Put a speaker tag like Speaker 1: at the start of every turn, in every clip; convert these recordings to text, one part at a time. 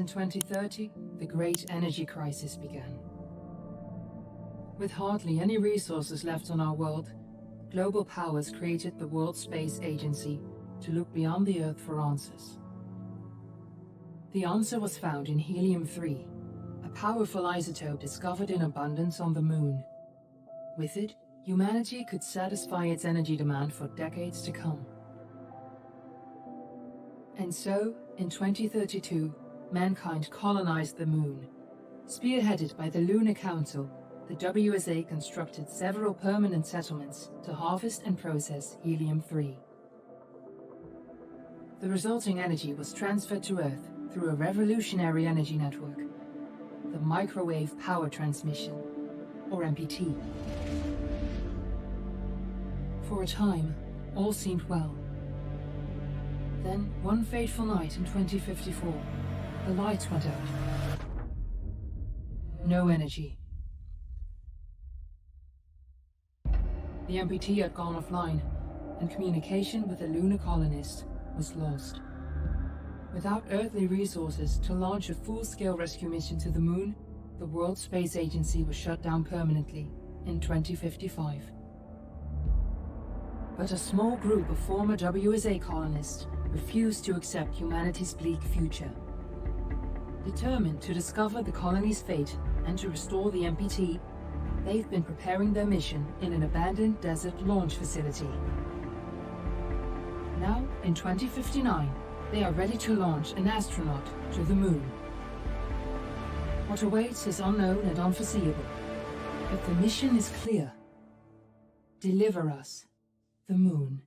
Speaker 1: in 2030, the great energy crisis began. With hardly any resources left on our world, global powers created the World Space Agency to look beyond the Earth for answers. The answer was found in helium 3, a powerful isotope discovered in abundance on the Moon. With it, humanity could satisfy its energy demand for decades to come. And so, in 2032, mankind colonized the Moon. Spearheaded by the Lunar Council, the WSA constructed several permanent settlements to harvest and process helium 3. The resulting energy was transferred to Earth through a revolutionary energy network, the Microwave Power Transmission, or MPT. For a time, all seemed well. Then, one fateful night in 2054, the lights went out. No energy. The MPT had gone offline, and communication with the lunar colonist was lost. Without earthly resources to launch a full scale rescue mission to the moon, the World Space Agency was shut down permanently in 2055. But a small group of former WSA colonists refused to accept humanity's bleak future. Determined to discover the colony's fate and to restore the MPT, they've been preparing their mission in an abandoned desert launch facility. Now, in 2059, they are ready to launch an astronaut to the moon. What awaits is unknown and unforeseeable, but the mission is clear. Deliver us the moon.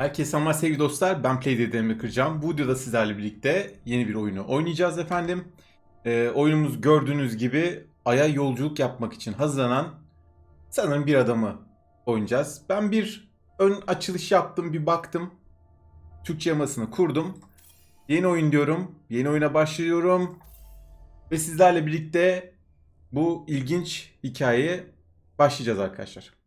Speaker 2: Herkese selamlar sevgili dostlar. Ben Playdead'imi kıracağım. Bu videoda sizlerle birlikte yeni bir oyunu oynayacağız efendim. Ee, oyunumuz gördüğünüz gibi Ay'a yolculuk yapmak için hazırlanan sanırım bir adamı oynayacağız. Ben bir ön açılış yaptım, bir baktım. Türkçe yamasını kurdum. Yeni oyun diyorum. Yeni oyuna başlıyorum. Ve sizlerle birlikte bu ilginç hikayeye başlayacağız arkadaşlar.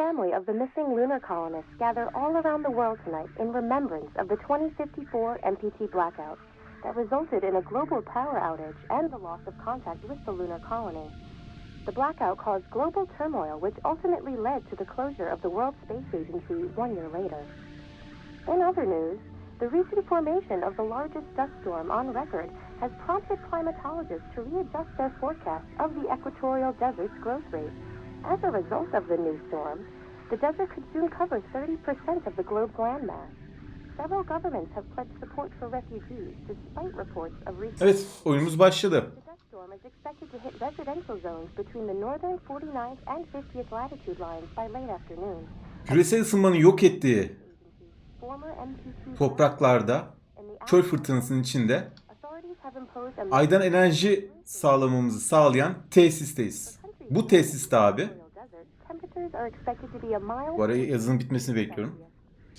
Speaker 3: Family of the missing lunar colonists gather all around the world tonight in remembrance of the 2054 MPT blackout that resulted in a global power outage and the loss of contact with the lunar colony. The blackout caused global turmoil, which ultimately led to the closure of the World Space Agency one year later. In other news, the recent formation of the largest dust storm on record has prompted climatologists to readjust their forecast of the equatorial desert's growth rate. As a result of the new storm, the desert could soon cover 30% of the globe's landmass. Several governments have pledged support for refugees despite reports of recent...
Speaker 2: Evet, oyunumuz başladı.
Speaker 3: The dust storm is expected to hit residential zones between the northern 49th and 50th latitude lines by late afternoon.
Speaker 2: Küresel ısınmanın yok ettiği topraklarda çöl fırtınasının içinde aydan enerji sağlamamızı sağlayan tesisteyiz. Bu tesiste abi, bu ara yazının bitmesini bekliyorum.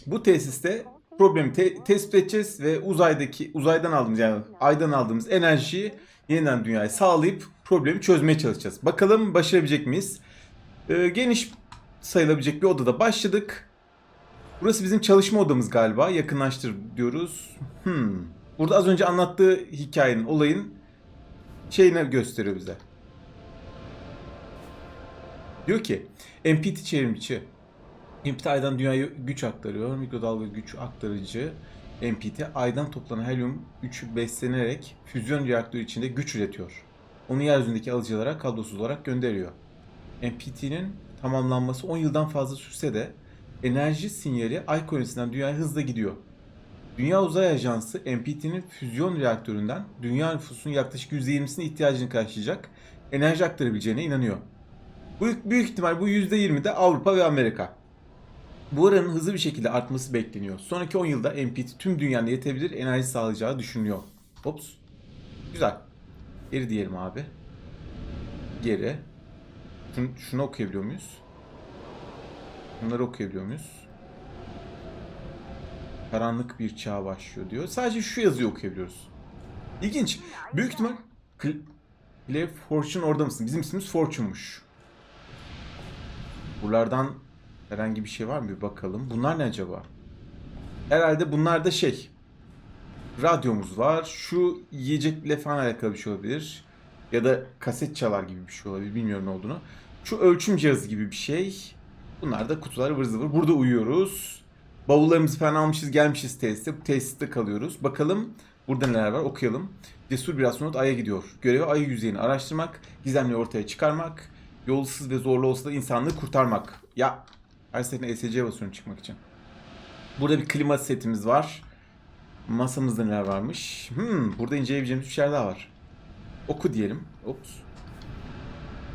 Speaker 2: Bu tesiste problemi te- tespit edeceğiz ve uzaydaki uzaydan aldığımız yani aydan aldığımız enerjiyi yeniden dünyaya sağlayıp problemi çözmeye çalışacağız. Bakalım başarabilecek miyiz? Ee, geniş sayılabilecek bir odada başladık. Burası bizim çalışma odamız galiba. Yakınlaştır diyoruz. Hmm. Burada az önce anlattığı hikayenin, olayın şeyini gösteriyor bize. Diyor ki MPT çevrimiçi. MPT aydan dünyaya güç aktarıyor. Mikrodalga güç aktarıcı MPT aydan toplanan helyum 3'ü beslenerek füzyon reaktörü içinde güç üretiyor. Onu yeryüzündeki alıcılara kablosuz olarak gönderiyor. MPT'nin tamamlanması 10 yıldan fazla sürse de enerji sinyali ay kolonisinden dünyaya hızla gidiyor. Dünya Uzay Ajansı MPT'nin füzyon reaktöründen dünya nüfusunun yaklaşık %20'sinin ihtiyacını karşılayacak enerji aktarabileceğine inanıyor. Büyük, büyük ihtimal bu %20 de Avrupa ve Amerika. Bu oranın hızlı bir şekilde artması bekleniyor. Sonraki 10 yılda MPT tüm dünyada yetebilir enerji sağlayacağı düşünülüyor. Ops. Güzel. Geri diyelim abi. Geri. Şunu, şunu okuyabiliyor muyuz? Bunları okuyabiliyor muyuz? Karanlık bir çağ başlıyor diyor. Sadece şu yazıyı okuyabiliyoruz. İlginç. Büyük ihtimal Cl- Claire Fortune orada mısın? Bizim ismimiz Fortune'muş. Buralardan herhangi bir şey var mı? Bir bakalım. Bunlar ne acaba? Herhalde bunlar da şey. Radyomuz var. Şu yiyecekle falan alakalı bir şey olabilir. Ya da kaset çalar gibi bir şey olabilir. Bilmiyorum ne olduğunu. Şu ölçüm cihazı gibi bir şey. Bunlar da kutular ıvır zıvır. Burada uyuyoruz. Bavullarımızı falan almışız gelmişiz tesiste. Tesiste kalıyoruz. Bakalım burada neler var okuyalım. Cesur bir astronot Ay'a gidiyor. Görevi Ay yüzeyini araştırmak, gizemleri ortaya çıkarmak, yolsuz ve zorlu olsa da insanlığı kurtarmak. Ya her seferinde ESC'ye basıyorum çıkmak için. Burada bir klima setimiz var. Masamızda neler varmış? Hmm, burada inceleyebileceğimiz bir şeyler daha var. Oku diyelim. Ops.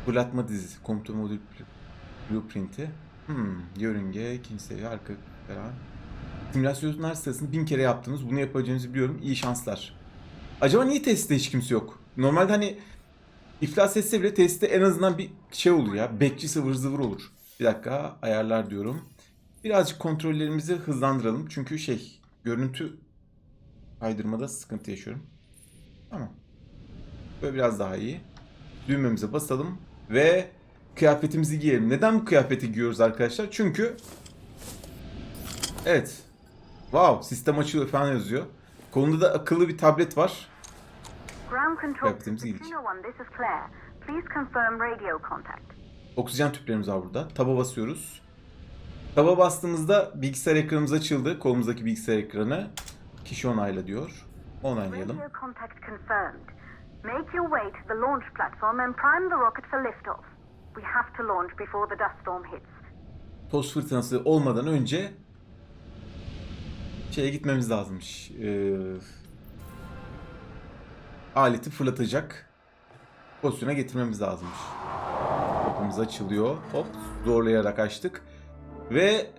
Speaker 2: Fırlatma dizisi. Komuta modül blueprint'i. Hmm, yörünge, ikinci seviye, arka falan. Simülasyonlar sırasında bin kere yaptınız. Bunu yapacağınızı biliyorum. İyi şanslar. Acaba niye testte hiç kimse yok? Normalde hani iflas etse bile testte en azından bir şey olur ya. Bekçi sıvır zıvır olur. Bir dakika ayarlar diyorum. Birazcık kontrollerimizi hızlandıralım. Çünkü şey görüntü kaydırmada sıkıntı yaşıyorum. Tamam. Böyle biraz daha iyi. Düğmemize basalım ve kıyafetimizi giyelim. Neden bu kıyafeti giyiyoruz arkadaşlar? Çünkü evet. Wow, sistem açılıyor falan yazıyor. Kolunda da akıllı bir tablet var.
Speaker 4: Ground control
Speaker 2: ilginç.
Speaker 4: Casino One, this is Claire. Please confirm radio contact.
Speaker 2: Oksijen tüplerimiz var burada. Taba basıyoruz. Taba bastığımızda bilgisayar ekranımız açıldı. Kolumuzdaki bilgisayar ekranı. Kişi onayla diyor. Onaylayalım.
Speaker 4: Radio contact confirmed. Make your way to the launch platform and prime the rocket for liftoff. We have to launch before the dust storm hits.
Speaker 2: Toz fırtınası olmadan önce şeye gitmemiz lazımmış. Ee, aleti fırlatacak pozisyona getirmemiz lazımmış. Kapımız açılıyor. Hop zorlayarak açtık. Ve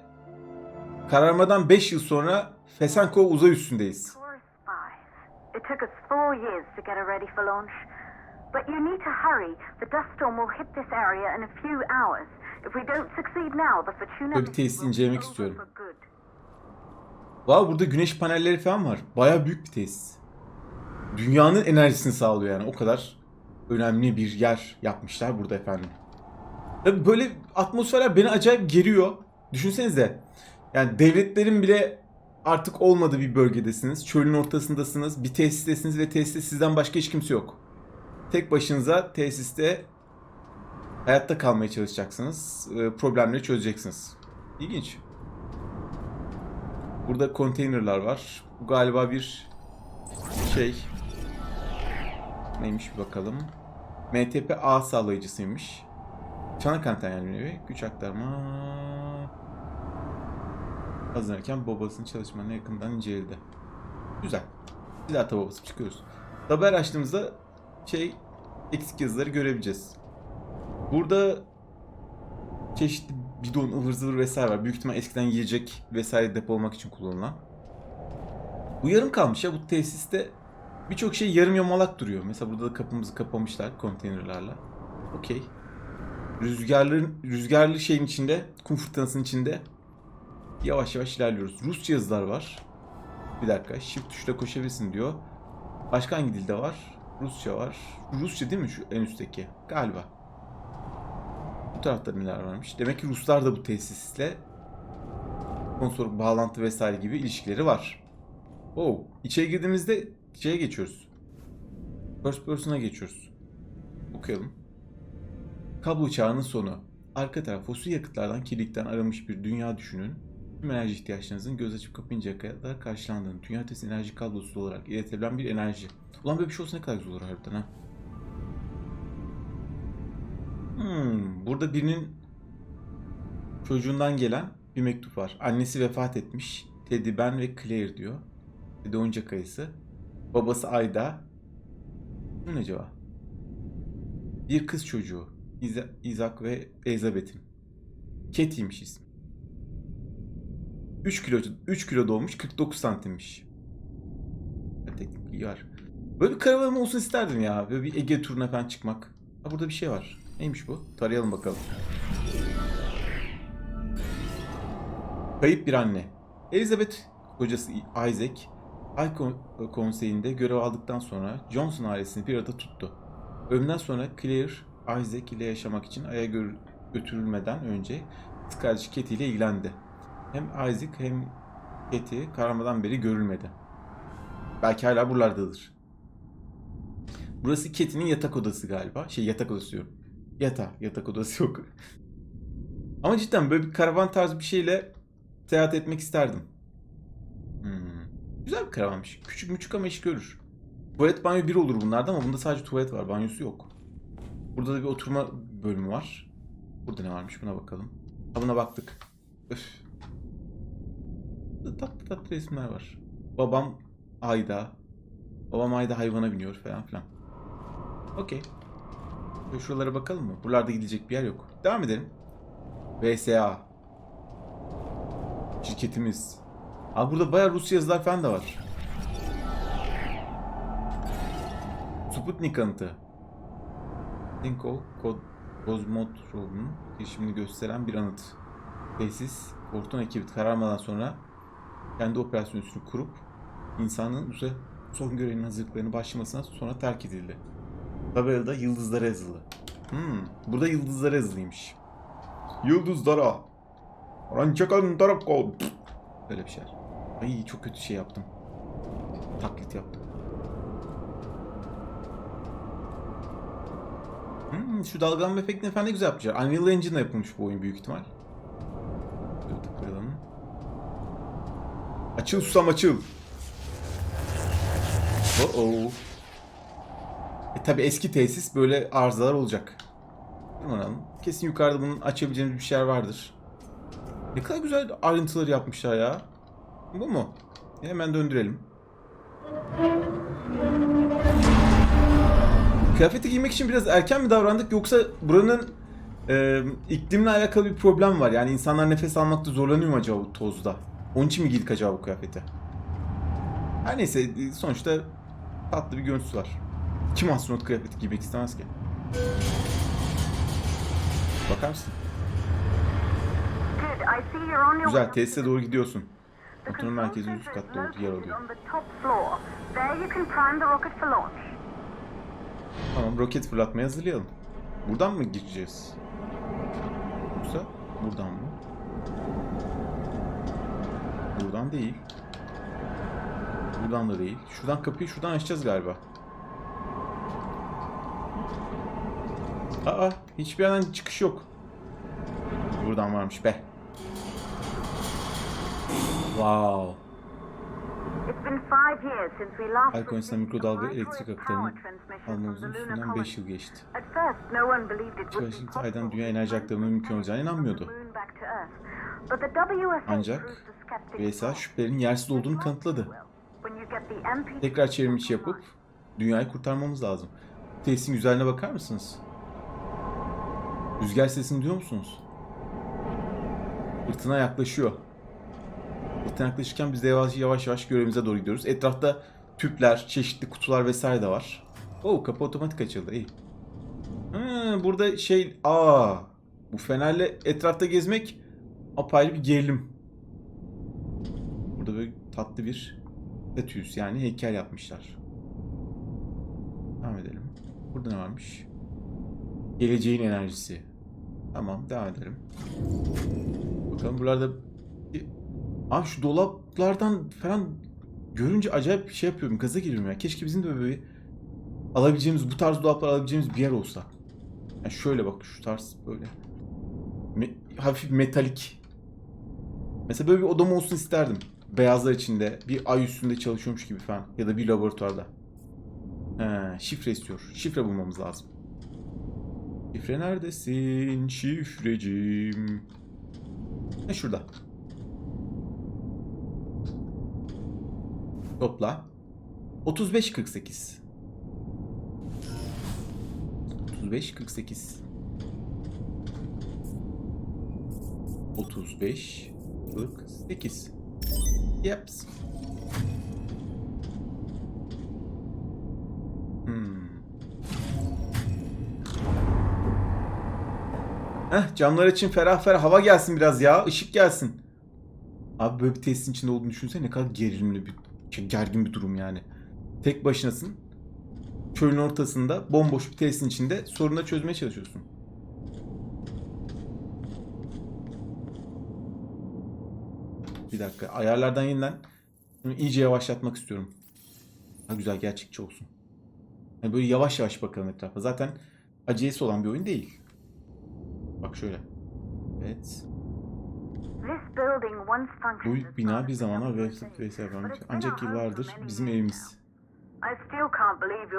Speaker 2: kararmadan 5 yıl sonra Fesenkov uzay üstündeyiz.
Speaker 4: Taurus 5. It took us four years to get it ready for launch. But you need to hurry. The dust storm will hit this area in a few hours. If we don't succeed now, the Fortuna
Speaker 2: bir tesis incelemek istiyorum.
Speaker 4: good.
Speaker 2: Wow burada güneş panelleri falan var. Baya büyük bir tesis. Dünyanın enerjisini sağlıyor yani. O kadar önemli bir yer yapmışlar burada efendim. Tabii böyle atmosferler beni acayip geriyor. Düşünsenize. Yani devletlerin bile artık olmadığı bir bölgedesiniz. Çölün ortasındasınız. Bir tesistesiniz ve tesiste sizden başka hiç kimse yok. Tek başınıza tesiste hayatta kalmaya çalışacaksınız. Ee, Problemleri çözeceksiniz. İlginç. Burada konteynerlar var. Bu galiba bir şey. Neymiş bir bakalım. MTP ağ sağlayıcısıymış. Çanak anten yani bir nevi. Güç aktarma. Hazırlanırken babasının çalışmalarına yakından inceledi. Güzel. Bir daha taba basıp çıkıyoruz. Haber açtığımızda şey eksik yazıları görebileceğiz. Burada çeşitli bidon, ıvır zıvır vesaire var. Büyük ihtimal eskiden yiyecek vesaire depolamak için kullanılan. Bu yarım kalmış ya bu tesiste birçok şey yarım yamalak duruyor. Mesela burada da kapımızı kapamışlar konteynerlarla. Okey. Rüzgarlı, rüzgarlı şeyin içinde, kum fırtınasının içinde yavaş yavaş ilerliyoruz. Rusça yazılar var. Bir dakika. Shift tuşla koşabilirsin diyor. Başka hangi dilde var? Rusça var. Rusça değil mi şu en üstteki? Galiba. Bu tarafta neler varmış? Demek ki Ruslar da bu tesisle sponsor bağlantı vesaire gibi ilişkileri var. Oh, içeri girdiğimizde şeye geçiyoruz. First person'a geçiyoruz. Okuyalım. Kablo çağının sonu. Arka taraf fosil yakıtlardan kirlilikten aramış bir dünya düşünün. Tüm enerji ihtiyaçlarınızın göz açıp kapayıncaya kadar karşılandığını, dünya ötesi enerji kablosu olarak iletilebilen bir enerji. Ulan böyle bir şey olsa ne kadar güzel olur harbiden ha. Hmm, burada birinin çocuğundan gelen bir mektup var. Annesi vefat etmiş. Teddy, ben ve Claire diyor. Teddy oyuncak ayısı. Babası Ayda. Ne acaba? Bir kız çocuğu. İza- Isaac ve Elizabeth'in. Katy'ymiş ismi. 3 kilo 3 kilo doğmuş 49 santimmiş. Teknik. Böyle bir karavanım olsun isterdim ya. Böyle bir Ege turuna falan çıkmak. Ha burada bir şey var. Neymiş bu? Tarayalım bakalım. Kayıp bir anne. Elizabeth kocası Isaac Ay Kon- Konseyi'nde görev aldıktan sonra Johnson ailesini bir arada tuttu. Ölümden sonra Claire, Isaac ile yaşamak için Ay'a gö- götürülmeden önce kardeşi Katie ile ilgilendi. Hem Isaac hem Katie karamadan beri görülmedi. Belki hala buralardadır. Burası Katie'nin yatak odası galiba. Şey yatak odası diyorum. Yata, yatak odası yok. Ama cidden böyle bir karavan tarzı bir şeyle seyahat etmek isterdim. Güzel bir karavanmış. Küçük müçük ama iş görür. Tuvalet banyo bir olur bunlarda ama bunda sadece tuvalet var. Banyosu yok. Burada da bir oturma bölümü var. Burada ne varmış buna bakalım. Ha buna baktık. Öf. Tatlı tatlı resimler var. Babam ayda. Babam ayda hayvana biniyor falan filan. Okey. Şuralara bakalım mı? Buralarda gidecek bir yer yok. Devam edelim. VSA. Şirketimiz. Abi burada bayağı Rusça yazılar falan da var. Sputnik kanıtı. Tinko Kod Kozmotron'un girişimini gösteren bir anıt. Tesis, Fortuna ekibi kararmadan sonra kendi operasyon üssünü kurup insanın uzay son görevinin hazırlıklarını başlamasına sonra terk edildi. Tabelada yıldızlara yazılı. Hmm, burada yıldızlara yazılıymış. Yıldızlara. Rançakan Tarako. Öyle bir şey. Ay çok kötü şey yaptım. Taklit yaptım. Hmm, şu dalgalanma efektini falan ne güzel yapmışlar. Unreal Engine'la yapılmış bu oyun büyük ihtimal. Açıl susam açıl. Oh oh. E tabi eski tesis böyle arızalar olacak. Umarım. Kesin yukarıda bunun açabileceğimiz bir şeyler vardır. Ne kadar güzel ayrıntılar yapmışlar ya. Bu mu? Hemen döndürelim. Kıyafeti giymek için biraz erken mi davrandık yoksa buranın e, iklimle alakalı bir problem var? Yani insanlar nefes almakta zorlanıyor mu acaba bu tozda? Onun için mi giydik acaba bu kıyafeti? Her neyse sonuçta tatlı bir görüntüsü var. Kim astronot kıyafeti giymek istemez ki? Bakar mısın? Güzel, tesise doğru gidiyorsun. Oturma merkezi üst katta olduğu yer alıyor. Tamam, roket fırlatmaya hazırlayalım. Buradan mı gireceğiz? Yoksa buradan mı? Buradan değil. Buradan da değil. Şuradan kapıyı şuradan açacağız galiba. Aa, hiçbir yerden çıkış yok. Buradan varmış be. Konusunda
Speaker 4: received
Speaker 2: mikrodalga elektrik aktarımı almamızın üstünden
Speaker 4: colony.
Speaker 2: 5 yıl geçti.
Speaker 4: At first, no one believed it would be
Speaker 2: Çalışıp aydan dünya enerji
Speaker 4: to
Speaker 2: aktarımının mümkün olacağına inanmıyordu.
Speaker 4: the moon back to Earth. But the WSA
Speaker 2: Ancak
Speaker 4: proved the skeptics
Speaker 2: VSA
Speaker 4: wrong.
Speaker 2: şüphelerin yersiz olduğunu kanıtladı.
Speaker 4: When you get the MP
Speaker 2: Tekrar çevrim içi yapıp dünyayı kurtarmamız lazım. Tesisin güzelliğine bakar mısınız? Rüzgar sesini duyuyor musunuz? Fırtına yaklaşıyor. Fırtına yaklaşırken biz de yavaş yavaş, yavaş görevimize doğru gidiyoruz. Etrafta tüpler, çeşitli kutular vesaire de var. Oo kapı otomatik açıldı. İyi. Ha, burada şey... Aa, bu fenerle etrafta gezmek apayrı bir gerilim. Burada böyle tatlı bir statüs yani heykel yapmışlar. Devam edelim. Burada ne varmış? Geleceğin enerjisi. Tamam devam edelim. Bakalım buralarda... Abi şu dolaplardan falan görünce acayip bir şey yapıyorum. Gaza geliyorum ya. Keşke bizim de böyle alabileceğimiz, bu tarz dolaplar alabileceğimiz bir yer olsa. Yani şöyle bak şu tarz böyle. Me- hafif metalik. Mesela böyle bir odam olsun isterdim. Beyazlar içinde bir ay üstünde çalışıyormuş gibi falan. Ya da bir laboratuvarda. He, şifre istiyor. Şifre bulmamız lazım. Şifre neredesin şifrecim? Ne şurada. Topla. 35 48. 35 48. 35 48. Yeps. Hmm. Heh, camlar için ferah ferah hava gelsin biraz ya. ışık gelsin. Abi böyle bir tesisin içinde olduğunu düşünsene ne kadar gerilimli bir gergin bir durum yani. Tek başınasın. Çölün ortasında bomboş bir tesisin içinde sorunları çözmeye çalışıyorsun. Bir dakika. Ayarlardan yeniden bunu iyice yavaşlatmak istiyorum. Daha güzel gerçekçi olsun. Yani böyle yavaş yavaş bakalım etrafa. Zaten acelesi olan bir oyun değil. Bak şöyle. Evet. Bu bina bir zamanlar varmış.
Speaker 4: it's been
Speaker 2: Ancak yıllardır bizim evimiz.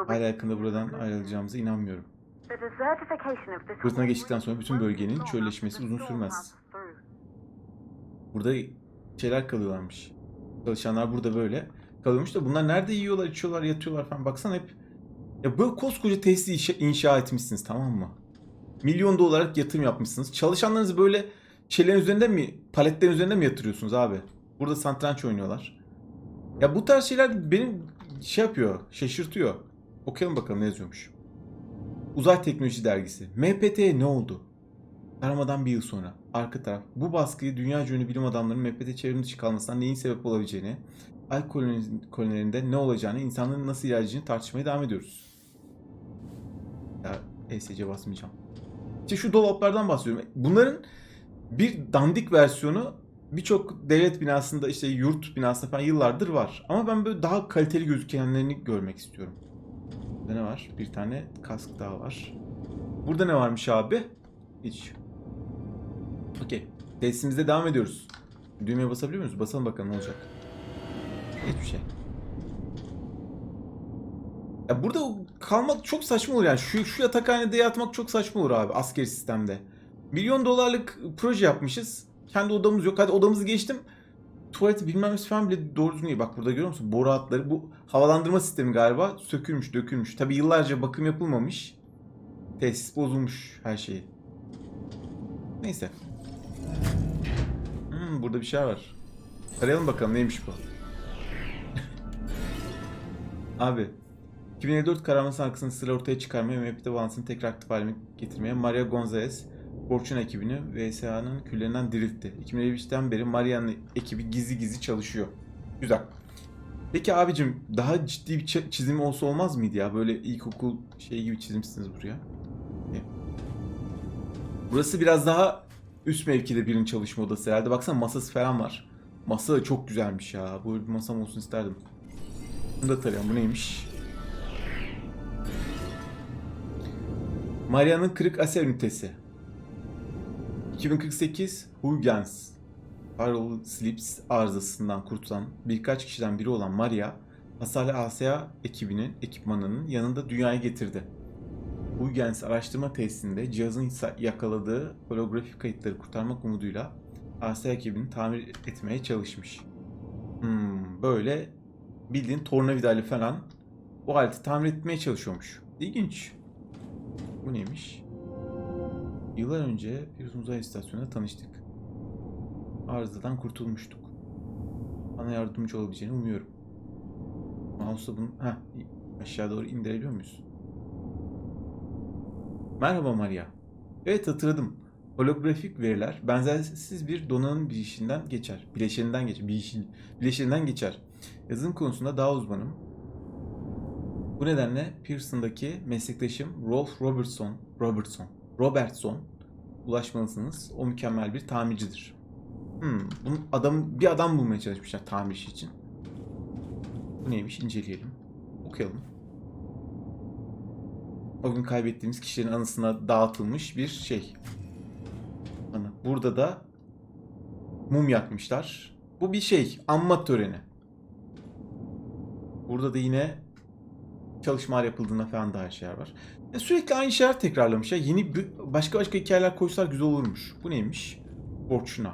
Speaker 2: Hala yakında buradan ayrılacağımıza inanmıyorum. Fırtına geçtikten sonra bütün bölgenin çölleşmesi uzun sürmez. Burada şeyler kalıyorlarmış. Çalışanlar burada böyle kalıyormuş da bunlar nerede yiyorlar, içiyorlar, yatıyorlar falan. Baksana hep ya böyle koskoca tesisi inşa, inşa etmişsiniz tamam mı? Milyon dolarlık yatırım yapmışsınız. Çalışanlarınızı böyle şeylerin üzerinde mi, paletlerin üzerinde mi yatırıyorsunuz abi? Burada satranç oynuyorlar. Ya bu tarz şeyler benim şey yapıyor, şaşırtıyor. Okuyalım bakalım ne yazıyormuş. Uzay Teknoloji Dergisi. MPT'ye ne oldu? Taramadan bir yıl sonra. Arka taraf. Bu baskıyı dünya ünlü bilim adamlarının MPT çevrim dışı kalmasına neyin sebep olabileceğini, ay koloni- kolonilerinde ne olacağını, insanların nasıl ilerleyeceğini tartışmaya devam ediyoruz. Ya ESC basmayacağım. İşte şu dolaplardan bahsediyorum. Bunların bir dandik versiyonu birçok devlet binasında işte yurt binasında falan yıllardır var. Ama ben böyle daha kaliteli gözükenlerini görmek istiyorum. Burada ne var? Bir tane kask daha var. Burada ne varmış abi? Hiç. Okey. Testimizde devam ediyoruz. Düğmeye basabiliyor muyuz? Basalım bakalım ne olacak. Hiçbir şey. Ya burada kalmak çok saçma olur yani. Şu, şu yatakhanede yatmak çok saçma olur abi askeri sistemde. Milyon dolarlık proje yapmışız. Kendi odamız yok. Hadi odamızı geçtim. Tuvaleti bilmem falan bile doğru düzgün değil. Bak burada görüyor musun? Boru hatları. Bu havalandırma sistemi galiba. Sökülmüş, dökülmüş. Tabi yıllarca bakım yapılmamış. Tesis bozulmuş her şeyi. Neyse. Hmm, burada bir şey var. Arayalım bakalım neymiş bu. Abi. 2054 kararması arkasını sıra ortaya çıkarmaya ve MPT balansını tekrar aktif haline getirmeye Maria Gonzalez Fortune ekibini VSA'nın küllerinden diriltti. 2053'ten beri Maria'nın ekibi gizli gizli çalışıyor. Güzel. Peki abicim daha ciddi bir çi- çizim olsa olmaz mıydı ya? Böyle ilkokul şey gibi çizmişsiniz buraya. Burası biraz daha üst mevkide birinin çalışma odası herhalde. Baksana masası falan var. Masa da çok güzelmiş ya. Böyle bir masam olsun isterdim. Bunu da tarayalım. Bu neymiş? Maria'nın kırık aser ünitesi. 2048 Huygens Carol Slips arızasından kurtulan birkaç kişiden biri olan Maria, hasarlı ASA ekibinin ekipmanının yanında dünyaya getirdi. Huygens araştırma tesisinde cihazın yakaladığı holografik kayıtları kurtarmak umuduyla ASA ekibini tamir etmeye çalışmış. Hmm, böyle bildiğin tornavidayla falan o aleti tamir etmeye çalışıyormuş. İlginç. Bu neymiş? Yıllar önce bir uzay istasyonunda tanıştık. Arızadan kurtulmuştuk. Bana yardımcı olabileceğini umuyorum. Mouse'la bunu heh, aşağı doğru indirebiliyor muyuz? Merhaba Maria. Evet hatırladım. Holografik veriler benzersiz bir donanım bileşiğinden geçer. Bileşeninden geçer. Bileşin, bileşeninden geçer. Yazılım konusunda daha uzmanım. Bu nedenle Pearson'daki meslektaşım Rolf Robertson, Robertson, Robertson ulaşmalısınız. O mükemmel bir tamircidir. Hmm, bunun adam bir adam bulmaya çalışmışlar tamir işi için. Bu neymiş? İnceleyelim. Okuyalım. O gün kaybettiğimiz kişilerin anısına dağıtılmış bir şey. Ana. Burada da mum yakmışlar. Bu bir şey. Anma töreni. Burada da yine çalışmalar yapıldığında falan dair şeyler var. Ya sürekli aynı şeyler tekrarlamış ya. Yeni başka başka hikayeler koysalar güzel olurmuş. Bu neymiş? Fortuna.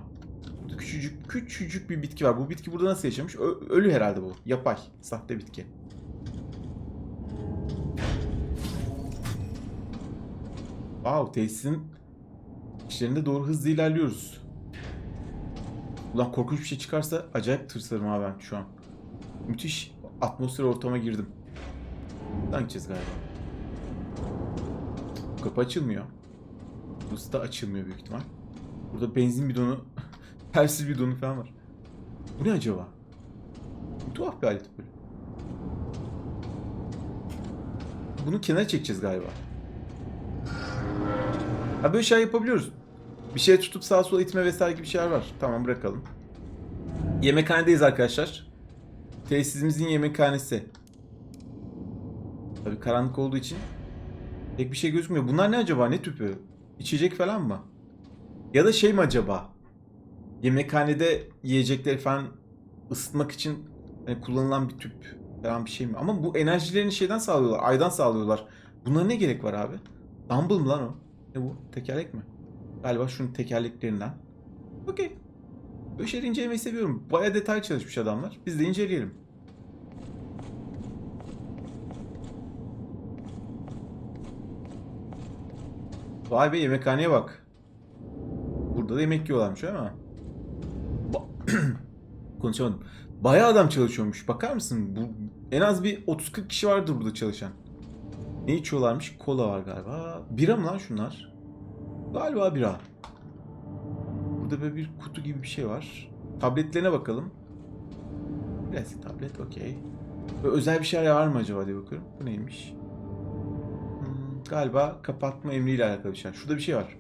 Speaker 2: Burada küçücük küçücük bir bitki var. Bu bitki burada nasıl yaşamış? Ö- ölü herhalde bu. Yapay. Sahte bitki. Wow, tesisin işlerinde doğru hızlı ilerliyoruz. Ulan korkunç bir şey çıkarsa acayip tırsarım ha ben şu an. Müthiş atmosfer ortama girdim. Buradan gideceğiz galiba. Bu kapı açılmıyor. Burası da açılmıyor büyük ihtimal. Burada benzin bidonu, telsiz bidonu falan var. Bu ne acaba? tuhaf bir alet böyle. Bunu kenara çekeceğiz galiba. Ha böyle şey yapabiliyoruz. Bir şey tutup sağa sola itme vesaire gibi şeyler var. Tamam bırakalım. Yemekhanedeyiz arkadaşlar. Tesisimizin yemekhanesi. Tabii karanlık olduğu için pek bir şey gözükmüyor. Bunlar ne acaba? Ne tüpü? İçecek falan mı? Ya da şey mi acaba? Yemekhanede yiyecekleri falan ısıtmak için hani kullanılan bir tüp falan bir şey mi? Ama bu enerjilerini şeyden sağlıyorlar. Aydan sağlıyorlar. Bunlara ne gerek var abi? Dumble mı lan o? Ne bu? Tekerlek mi? Galiba şunun tekerleklerinden. Okey. Böyle şeyleri incelemeyi seviyorum. Baya detay çalışmış adamlar. Biz de inceleyelim. Vay be yemekhaneye bak. Burada da yemek yiyorlarmış ama. Ba- Konuşamadım. Bayağı adam çalışıyormuş. Bakar mısın? Bu en az bir 30-40 kişi vardır burada çalışan. Ne içiyorlarmış? Kola var galiba. Bira mı lan şunlar? Galiba bira. Burada böyle bir kutu gibi bir şey var. Tabletlerine bakalım. Plastik tablet okey. Özel bir şeyler var mı acaba diye bakıyorum. Bu neymiş? Galiba kapatma emriyle alakalı bir şey. Şurada bir şey var.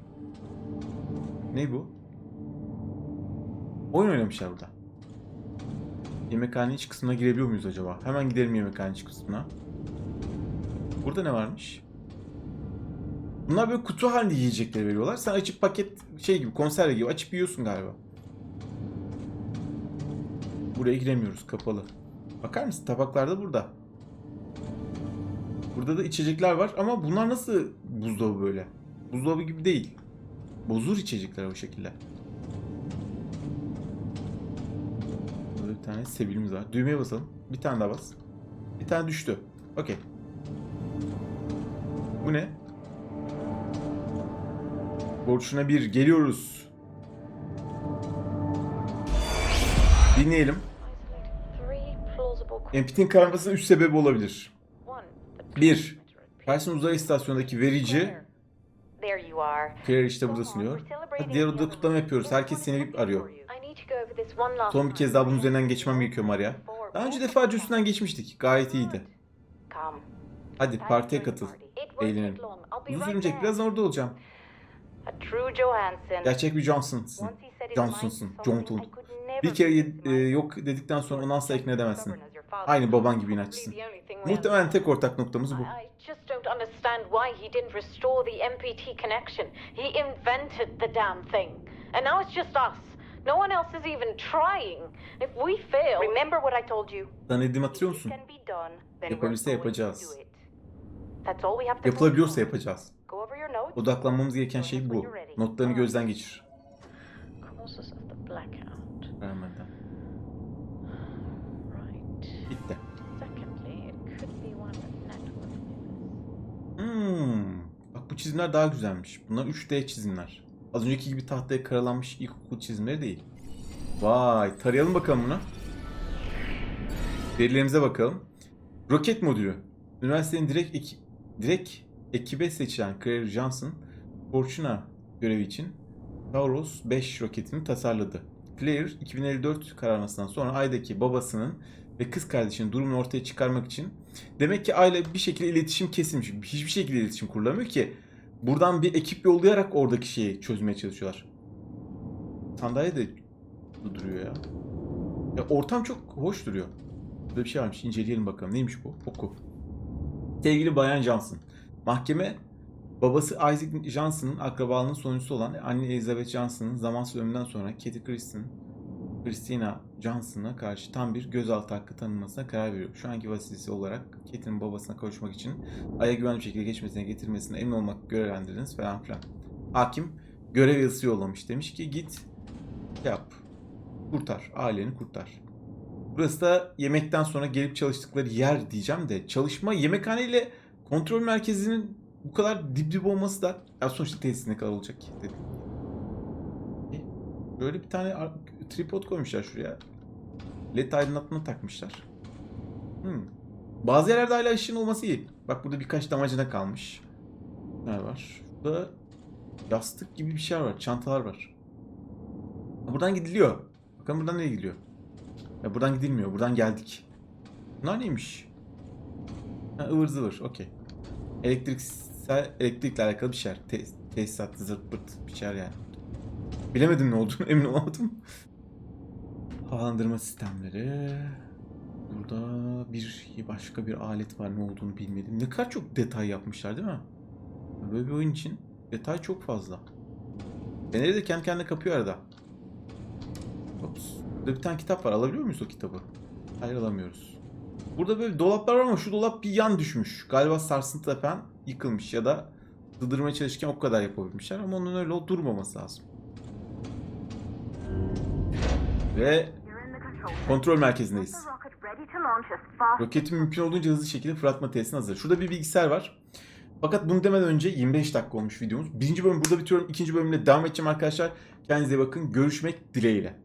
Speaker 2: Ne bu? Oyun oynamışlar burada. Yemekhane iç kısmına girebiliyor muyuz acaba? Hemen gidelim yemekhane iç kısmına. Burada ne varmış? Bunlar böyle kutu halinde yiyecekleri veriyorlar. Sen açıp paket şey gibi konserve gibi açıp yiyorsun galiba. Buraya giremiyoruz kapalı. Bakar mısın tabaklar da burada. Burada da içecekler var ama bunlar nasıl buzdolabı böyle? Buzdolabı gibi değil. Bozur içecekler o şekilde. Burada bir tane sebilimiz var. Düğmeye basalım. Bir tane daha bas. Bir tane düştü. Okey. Bu ne? Borçuna bir geliyoruz. Dinleyelim. Empty'nin kararmasının 3 sebebi olabilir. 1. Carson uzay istasyonundaki verici. Claire işte burada sunuyor. Hadi diğer odada kutlama yapıyoruz. Herkes seni arıyor. Son bir kez daha bunun üzerinden geçmem gerekiyor Maria. Daha önce defalarca üstünden geçmiştik. Gayet iyiydi. Hadi partiye katıl. Eğlenelim. Uzun sürmeyecek. Birazdan orada olacağım. Gerçek bir Johnson'sın. Johnson'sın. Johnson. Bir kere e, yok dedikten sonra onu asla ikna edemezsin. Aynı baban gibi inatçısın. Muhtemelen tek ortak noktamız bu.
Speaker 5: I just don't understand why he didn't restore the MPT connection. He invented the damn thing. And now it's just us. No one else is even trying. If we fail... Remember what I told you.
Speaker 2: Sana dediğimi hatırlıyor musun? Yapabilirse yapacağız.
Speaker 5: do it. That's all we have to
Speaker 2: Yapılabiliyorsa yapacağız. Odaklanmamız gereken şey bu. Notlarını gözden geçir. Hmm. Bak bu çizimler daha güzelmiş. Bunlar 3D çizimler. Az önceki gibi tahtaya karalanmış ilkokul çizimleri değil. Vay. Tarayalım bakalım bunu. Verilerimize bakalım. Roket modülü. Üniversitenin direkt eki- direkt ekibe seçilen Claire Johnson, Fortuna görevi için Taurus 5 roketini tasarladı. Claire 2054 kararmasından sonra Ay'daki babasının ve kız kardeşinin durumunu ortaya çıkarmak için demek ki Ay'la bir şekilde iletişim kesilmiş. Hiçbir şekilde iletişim kurulamıyor ki. Buradan bir ekip yollayarak oradaki şeyi çözmeye çalışıyorlar. Sandalye de duruyor ya. Ya ortam çok hoş duruyor. Burada bir şey varmış. İnceleyelim bakalım. Neymiş bu? Oku. Sevgili Bayan Johnson. Mahkeme babası Isaac Johnson'ın akrabalığının sonucusu olan anne Elizabeth Johnson'ın zamansız ölümünden sonra Katie Kristen, Christina Johnson'a karşı tam bir gözaltı hakkı tanınmasına karar veriyor. Şu anki vasisi olarak Katie'nin babasına kavuşmak için Ay'a güvenli bir şekilde geçmesine getirmesine emin olmak görevlendirdiniz falan filan. Hakim görev yazısı yollamış. Demiş ki git yap. Kurtar. Aileni kurtar. Burası da yemekten sonra gelip çalıştıkları yer diyeceğim de çalışma yemekhane ile kontrol merkezinin bu kadar dip dip olması da ya sonuçta tesis ne kadar olacak ki dedim. E, Böyle bir tane tripod koymuşlar şuraya. LED aydınlatma takmışlar. Hmm. Bazı yerlerde hala ışığın olması iyi. Bak burada birkaç damacana kalmış. Ne var? Burada yastık gibi bir şey var. Çantalar var. Buradan gidiliyor. Bakalım buradan nereye gidiliyor? Ya buradan gidilmiyor. Buradan geldik. Bunlar neymiş? Ha, ıvır zıvır. Okey. Elektriksel, elektrikle alakalı bir şeyler. Te tesisat, zırt pırt bir şeyler yani. Bilemedim ne olduğunu emin olamadım. Havalandırma sistemleri. Burada bir başka bir alet var ne olduğunu bilmedim. Ne kadar çok detay yapmışlar değil mi? Böyle bir oyun için detay çok fazla. Feneri de kendi kendine kapıyor arada. Ops. Burada bir tane kitap var. Alabiliyor muyuz o kitabı? Hayır alamıyoruz. Burada böyle dolaplar var ama şu dolap bir yan düşmüş. Galiba sarsıntıda falan yıkılmış ya da sığdırmaya çalışırken o kadar yapabilmişler ama onun öyle durmaması lazım. Ve kontrol merkezindeyiz. Roketin mümkün olduğunca hızlı şekilde fırlatma testine hazır. Şurada bir bilgisayar var. Fakat bunu demeden önce 25 dakika olmuş videomuz. Birinci bölüm burada bitiriyorum. İkinci bölümle devam edeceğim arkadaşlar. Kendinize bakın. Görüşmek dileğiyle.